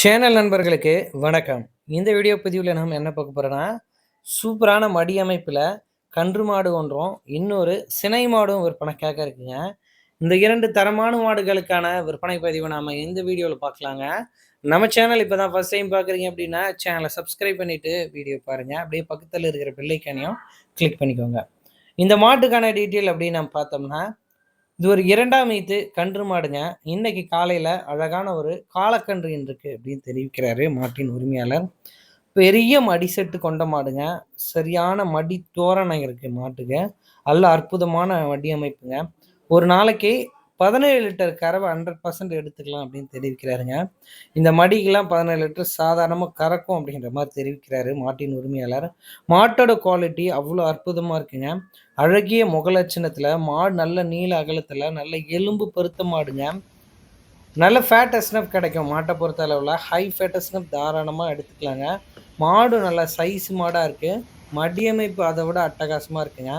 Channel நண்பர்களுக்கு வணக்கம். இந்த வீடியோ பதிவில் நம்ம என்ன பார்க்க போகிறோன்னா சூப்பரான மடி அமைப்பில் கன்று மாடு ஒன்றும், இன்னொரு சினை மாடும் விற்பனைக்காக இருக்குங்க. இந்த இரண்டு தரமான மாடுகளுக்கான விற்பனை பதிவை நாம் இந்த வீடியோவில் பார்க்கலாங்க. நம்ம சேனல் இப்போ தான் ஃபர்ஸ்ட் டைம் பார்க்குறீங்க அப்படின்னா, சேனலை சப்ஸ்கிரைப் பண்ணிவிட்டு வீடியோ பாருங்கள் அப்படியே பக்கத்தில் இருக்கிற பில்லைக்கானையும் கிளிக் பண்ணிக்கோங்க. இந்த மாட்டுக்கான டீட்டெயில் அப்படின்னு நம்ம பார்த்தோம்னா, இது ஒரு இரண்டாம் ஈத்து கன்று மாடுங்க. இன்னைக்கு காலையில அழகான ஒரு காலக்கன்று இருக்கு அப்படின்னு தெரிவிக்கிறாரு மாட்டின் உரிமையாளர். பெரிய மடி செட்டு கொண்ட மாடுங்க. சரியான மடி தோரணை இருக்கு மாட்டுக்கு. நல்ல அற்புதமான வடி அமைப்புங்க. ஒரு நாளைக்கு 17 லிட்டர் கறவை ஹண்ட்ரட் பர்சன்ட் எடுத்துக்கலாம் அப்படின்னு தெரிவிக்கிறாருங்க. இந்த மடிக்கெல்லாம் 17 லிட்டர் சாதாரணமாக கறக்கும் அப்படின்ற மாதிரி தெரிவிக்கிறாரு மாட்டின் உரிமையாளர். மாட்டோட குவாலிட்டி அவ்வளோ அற்புதமாக இருக்குங்க. அழகிய முகலட்சணத்தில் மாடு நல்ல நீள அகலத்தில் நல்ல எலும்பு பருத்த மாடுங்க. நல்ல ஃபேட் எஸ்னஃப் கிடைக்கும் மாட்டை பொறுத்த அளவில் ஹை ஃபேட் எஸ்னஃப் தாராளமாக எடுத்துக்கலாங்க. மாடு நல்லா சைஸ் மாடாக இருக்குது மடியமைப்பு அதை விட அட்டகாசமாக இருக்குங்க.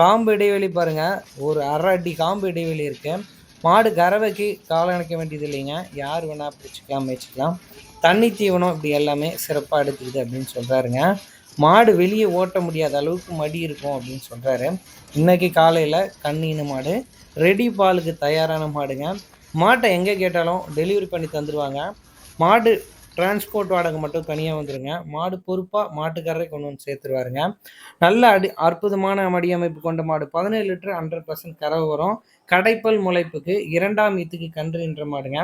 காம்பு இடைவெளி பாருங்க. ஒரு அரை அடி காம்பு இடைவெளி இருக்குது மாடு கறவைக்கு காலம் இணைக்க வேண்டியது இல்லைங்க. யார் வேணால் பிடிச்சிக்கலாம் மேய்ச்சிக்கலாம். தண்ணி தீவனம் இப்படி எல்லாமே சிறப்பாக எடுத்துக்குது அப்படின்னு சொல்கிறாருங்க மாடு வெளியே ஓட்ட முடியாத அளவுக்கு மடி இருக்கும் அப்படின்னு சொல்கிறாரு இன்னைக்கு காலையில் கண்ணீனு மாடு. ரெடி பாலுக்கு தயாரான மாடுங்க. மாட்டை எங்கே கேட்டாலும் டெலிவரி பண்ணி தந்துடுவாங்க மாடு டிரான்ஸ்போர்ட் வாடகை மட்டும் தனியாக வந்துருங்க. மாடு பொறுப்பாக மாட்டுக்காரரை கொண்டு வந்து சேர்த்துருவாருங்க. நல்ல அடி அற்புதமான மடி அமைப்பு கொண்ட மாடு. 17 லிட்டர் 100% கறவை வரும். கடைப்பல் முளைப்புக்கு இரண்டாம் ஈத்துக்கு கன்றுன்ற மாடுங்க.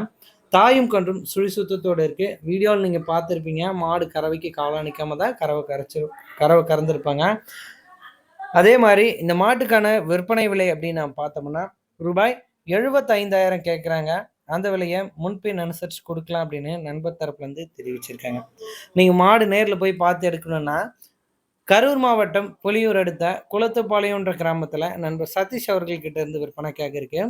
தாயும் கன்றும் சுழி சுத்தத்தோடு இருக்குது வீடியோவில் நீங்கள் பார்த்துருப்பீங்க மாடு கறவைக்கு காலம் நிற்காம தான் கறவை கறச்சு கறவை கறந்துருப்பாங்க அதே மாதிரி இந்த மாட்டுக்கான விற்பனை விலை அப்படின்னு நான் பார்த்தோம்னா, ரூபாய் 75,000 கேட்குறாங்க. அந்த விலையை முன்பின் அனுசரித்து கொடுக்கலாம் அப்படின்னு நண்பர் தரப்புலேருந்து தெரிவிச்சிருக்காங்க. நீங்கள் மாடு நேரில் போய் பார்த்து எடுக்கணும்னா, கரூர் மாவட்டம் புலியூர் அடுத்த குளத்துப்பாளையம்ன்ற கிராமத்தில் நண்பர் சதீஷ் அவர்கள்கிட்ட இருந்து விற்பனைக்காக இருக்கு.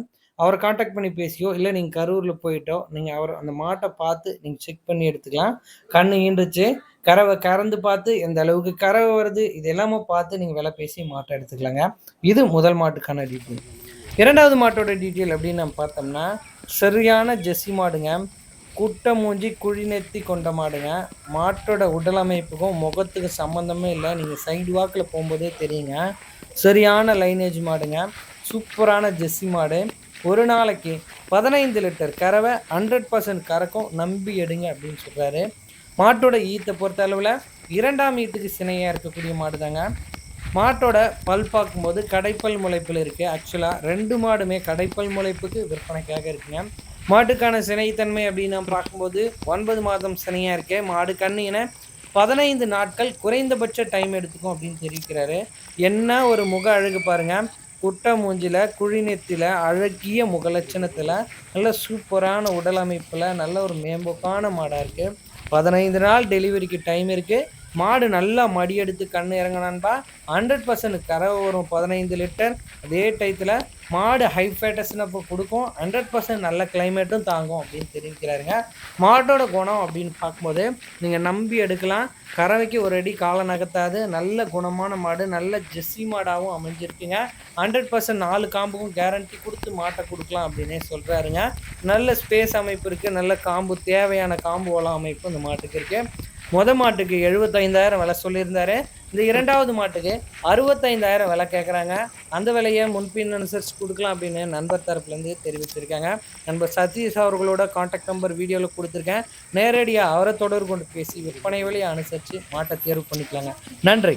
அவரை காண்டாக்ட் பண்ணி பேசியோ, இல்லை நீங்கள் கரூரில் போயிட்டோ, நீங்கள் அவர் அந்த மாட்டை பார்த்து நீங்கள் செக் பண்ணி எடுத்துக்கலாம். கண்ணு ஈன்றுச்சு, கறவை கறந்து பார்த்து எந்த அளவுக்கு கறவை வருது, இது எல்லாமே பார்த்து நீங்கள் விலை பேசி மாட்டை எடுத்துக்கலாங்க. இது முதல் மாட்டுக்கான டீட்டெயில். இரண்டாவது மாட்டோட டீட்டெயில் அப்படின்னு நம்ம பார்த்தோம்னா, சரியான ஜெஸ்ஸி மாடுங்க. குட்டை மூஞ்சி, குழி நெத்தி கொண்ட மாடுங்க. மாட்டோட உடலமைப்புக்கும் முகத்துக்கு முகத்துக்கும் சம்மந்தமே இல்லை நீங்கள் சைடு வாக்கில் போகும்போதே தெரியுங்க. சரியான லைனேஜ் மாடுங்க. சூப்பரான ஜெஸ்ஸி மாடு. ஒரு நாளைக்கு 15 லிட்டர் கறவை 100% கறக்கும். நம்பி எடுங்க அப்படின்னு சொல்கிறாரு மாட்டோட ஈத்தை பொறுத்த அளவில் இரண்டாம் ஈத்துக்கு சினையாக இருக்கக்கூடிய மாடு தாங்க. மாட்டோட பல் பார்க்கும்போது கடைப்பல் முளைப்பில் இருக்குது ஆக்சுவலாக ரெண்டு மாடுமே கடைப்பல் முளைப்புக்கு விற்பனைக்காக இருக்குங்க. மாட்டுக்கான சினைத்தன்மை அப்படின்னு நாம் பார்க்கும்போது ஒன்பது மாதம் சினையாக இருக்கு. மாடு கண்ணு ஈன 15 நாட்கள் குறைந்தபட்ச டைம் எடுத்துக்கும் அப்படின்னு தெரிவிக்கிறாரு. என்ன ஒரு முக அழகு பாருங்கள் குட்ட மூஞ்சில் குழி அழகிய முகலட்சணத்தில் நல்ல சூப்பரான உடல் அமைப்பில் நல்ல ஒரு மேம்போக்கான மாடாக இருக்குது பதினைந்து நாள் டெலிவரிக்கு டைம் இருக்குது மாடு நல்லா மடி எடுத்து கண் இறங்குனான்பா 100% கறவை வரும் 15 லிட்டர். அதே டயத்தில் மாடு ஹை ஃபேட் எஸ்னஃப் குடுக்கும். 100% நல்ல கிளைமேட்டும் தாங்கும் அப்படின்னு தெரிவிக்கிறாருங்க. மாட்டோட குணம் அப்படின்னு பார்க்கும்போது, நீங்கள் நம்பி எடுக்கலாம். கறவைக்கு ஒரு அடி காலை நகர்த்தாது. நல்ல குணமான மாடு. நல்ல ஜெஸ்ஸி மாடாகவும் அமைஞ்சிருக்குங்க. 100% 4 காம்புக்கும் கேரண்டி கொடுத்து மாட்டை கொடுக்கலாம் அப்படின்னே சொல்கிறாருங்க நல்ல ஸ்பேஸ் அமைப்பு இருக்குது நல்ல காம்பு தேவையான காம்பு ஓலம் அமைப்பு இந்த மாட்டுக்கு இருக்குது மொத மாட்டுக்கு 75,000 விலை சொல்லியிருந்தாரு. இந்த இரண்டாவது மாட்டுக்கு 65,000 விலை கேட்குறாங்க. அந்த விலையை முன்பின் அனுசரித்து கொடுக்கலாம் அப்படின்னு நண்பர் தரப்புலேருந்து தெரிவிச்சிருக்காங்க. நண்பர் சதீஷ் அவர்களோட கான்டாக்ட் நம்பர் வீடியோவில் கொடுத்துருக்கேன் நேரடியாக அவரை தொடர்பு கொண்டு பேசி விற்பனை விலையை அனுசரித்து மாட்ட தேர்வு பண்ணிக்கலாங்க. நன்றி.